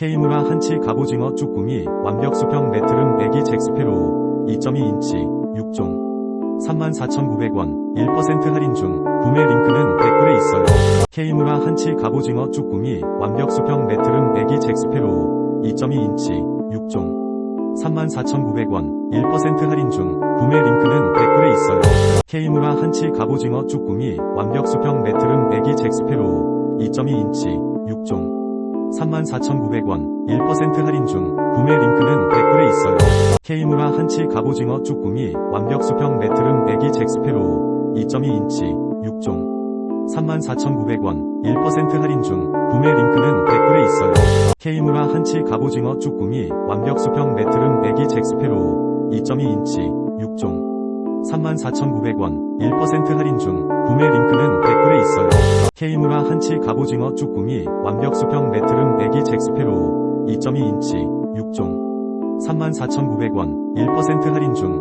K무라 한치 갑오징어 쭈꾸미 완벽 수평 네트름 애기 잭스페로우 2.2인치 6종 34,900원 1% 할인 중 구매 링크는 댓글에 있어요. K무라 한치 갑오징어 쭈꾸미 완벽 수평 네트름 애기 잭스페로우 2.2인치 6종 34,900원 1% 할인 중 구매 링크는 댓글에 있어요. K무라 한치 갑오징어 쭈꾸미 완벽 수평 네트름 애기 잭스페로우 2.2인치 6종 34,900원 1% 할인 중 구매 링크는 댓글에 있어요. K무라 한치 갑오징어 쭈꾸미 완벽 수평 네트름 애기 잭스페로우 2.2인치 6종 34,900원 1% 할인 중 구매 링크는 댓글에 있어요. K무라 한치 갑오징어 쭈꾸미 완벽 수평 네트름 애기 잭스페로우 2.2인치 6종 34,900원 1% 할인 중 구매 링크는. K무라 한치 갑오징어 쭈꾸미 완벽 수평 네트름 애기 잭스페로우 2.2인치 6종. 34,900원 1% 할인 중